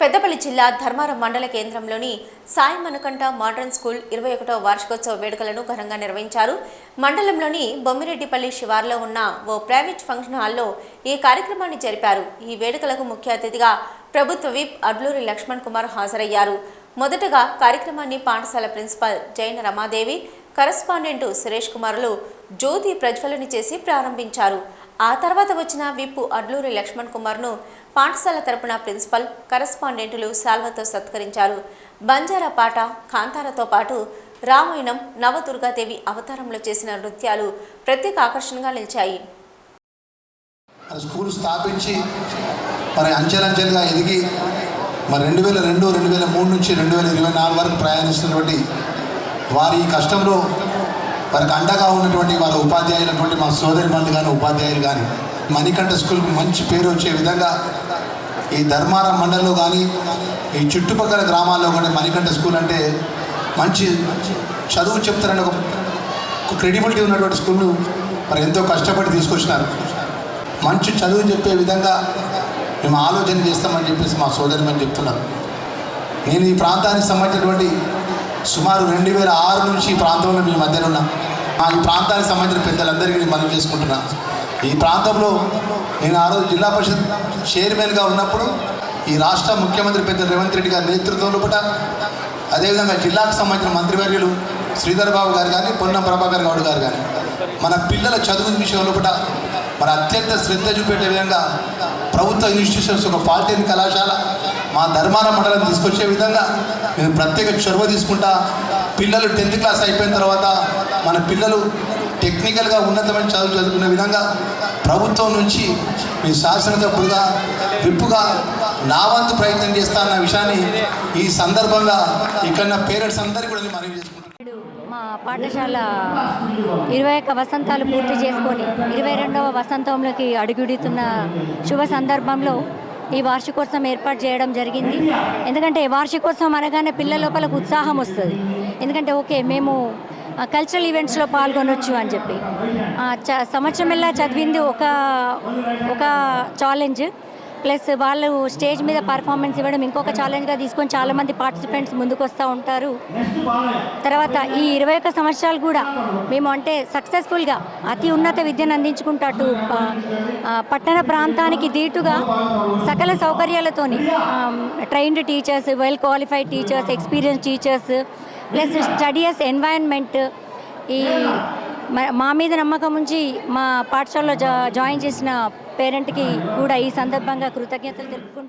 పెద్దపల్లి జిల్లా ధర్మారం మండల కేంద్రంలోని సాయి మనుకంట మోడర్న్ స్కూల్ ఇరవై ఒకటో వార్షికోత్సవ వేడుకలను ఘనంగా నిర్వహించారు. మండలంలోని బొమ్మిరెడ్డిపల్లి శివార్లో ఉన్న ఓ ప్రైవేట్ ఫంక్షన్ హాల్లో ఈ కార్యక్రమాన్ని జరిపారు. ఈ వేడుకలకు ముఖ్య అతిథిగా ప్రభుత్వ విప్ అడ్లూరి లక్ష్మణ్ కుమార్ హాజరయ్యారు. మొదటగా కార్యక్రమాన్ని పాఠశాల ప్రిన్సిపాల్ జైన రమాదేవి కరస్పాండెంట్ సురేష్ కుమార్లు జ్యోతి ప్రజ్వలన చేసి ప్రారంభించారు. ఆ తర్వాత వచ్చిన విప్పు అడ్లూరి లక్ష్మణ్ కుమార్ను పాఠశాల తరపున ప్రిన్సిపల్ కరస్పాండెంట్లు శాల్వతో సత్కరించారు. బంజారా పాట కాంతారతో పాటు రామాయణం నవదుర్గాదేవి అవతారంలో చేసిన నృత్యాలు ప్రత్యేక ఆకర్షణగా నిలిచాయి. స్కూల్ స్థాపించి మరి అంచెలంచెలుగా ఎదిగి మరి రెండు వేల రెండు రెండు వేల మూడు నుంచి రెండు వేల ఇరవై నాలుగు వరకు ప్రయాణిస్తున్నటువంటి వారి కష్టంలో వారికి అండగా ఉన్నటువంటి వాళ్ళ ఉపాధ్యాయులటువంటి మా సోదరి బంధు కానీ ఉపాధ్యాయులు కానీ మణికంఠ స్కూల్కి మంచి పేరు వచ్చే విధంగా ఈ ధర్మారం మండలంలో కానీ ఈ చుట్టుపక్కల గ్రామాల్లో కానీ మణికంఠ స్కూల్ అంటే మంచి చదువు చెప్తారని ఒక ఒక క్రెడిబిలిటీ ఉన్నటువంటి స్కూల్ను మరి ఎంతో కష్టపడి తీసుకొచ్చినారు. మంచి చదువు చెప్పే విధంగా మేము ఆలోచన చేస్తామని చెప్పేసి మా సోదరిమని చెప్తున్నారు. నేను ఈ ప్రాంతానికి సంబంధించినటువంటి సుమారు రెండు వేల ఆరు నుంచి ఈ ప్రాంతంలో మీ మధ్యన ఉన్న. మా ఈ ప్రాంతానికి సంబంధించిన పెద్దలందరికీ నేను చేసుకుంటున్నా. ఈ ప్రాంతంలో నేను ఆ రోజు జిల్లా పరిషత్ చైర్మన్గా ఉన్నప్పుడు ఈ రాష్ట్ర ముఖ్యమంత్రి పెద్ద రేవంత్ రెడ్డి గారి నేతృత్వంలో కూడా అదేవిధంగా జిల్లాకు సంబంధించిన మంత్రివర్యులు శ్రీధర్ బాబు గారు కానీ పొన్నం ప్రభాకర్ గౌడ్ గారు కానీ మన పిల్లల చదువు విషయంలో కూడా మన అత్యంత శ్రద్ధ చూపేట విధంగా ప్రభుత్వ ఇన్స్టిట్యూషన్స్ ఒక పాలిటెక్నిక్ కళాశాల మా ధర్మాన మండలం తీసుకొచ్చే విధంగా నేను ప్రత్యేక చొరవ తీసుకుంటా పిల్లలు టెన్త్ క్లాస్ అయిపోయిన తర్వాత మన పిల్లలు టెక్నికల్గా ఉన్నతమైన చదువు చదువుకునే విధంగా ప్రభుత్వం నుంచి మీ శాసనసభ్యులుగా విప్పుగా నా వంతు ప్రయత్నం చేస్తా అన్న విషయాన్ని ఈ సందర్భంగా ఇక్కడ నా పేరెంట్స్ అందరికీ కూడా మనవి చేసుకుంటాను మా పాఠశాల ఇరవై ఒక్క వసంతాలు పూర్తి చేసుకొని ఇరవై రెండవ వసంతంలోకి అడుగుడుతున్న శుభ సందర్భంలో ఈ వార్షికోత్సవం ఏర్పాటు చేయడం జరిగింది. ఎందుకంటే వార్షికోత్సవం అనగానే పిల్లల లోపలకు ఉత్సాహం వస్తుంది. ఎందుకంటే ఓకే మేము కల్చరల్ ఈవెంట్స్లో పాల్గొనొచ్చు అని చెప్పి. చ సంవత్సరం ఎలా చదివింది ఒక ఒక ఛాలెంజ్ ప్లస్ వాళ్ళు స్టేజ్ మీద పర్ఫార్మెన్స్ ఇవ్వడం ఇంకొక ఛాలెంజ్గా తీసుకొని చాలామంది పార్టిసిపెంట్స్ ముందుకు వస్తూ ఉంటారు. తర్వాత ఈ ఇరవై ఒక్క సంవత్సరాలు కూడా మేము అంటే సక్సెస్ఫుల్గా అతి ఉన్నత విద్యను అందించుకుంటూ పట్టణ ప్రాంతానికి దీటుగా సకల సౌకర్యాలతోని trained teachers well qualified teachers experience teachers plus studious environment ఈ మ- మా మీద నమ్మకం ఉంచి మా పాఠశాలలో జా జాయిన్ చేసిన పేరెంట్కి కూడా ఈ సందర్భంగా కృతజ్ఞతలు తెలుపుకుంటూ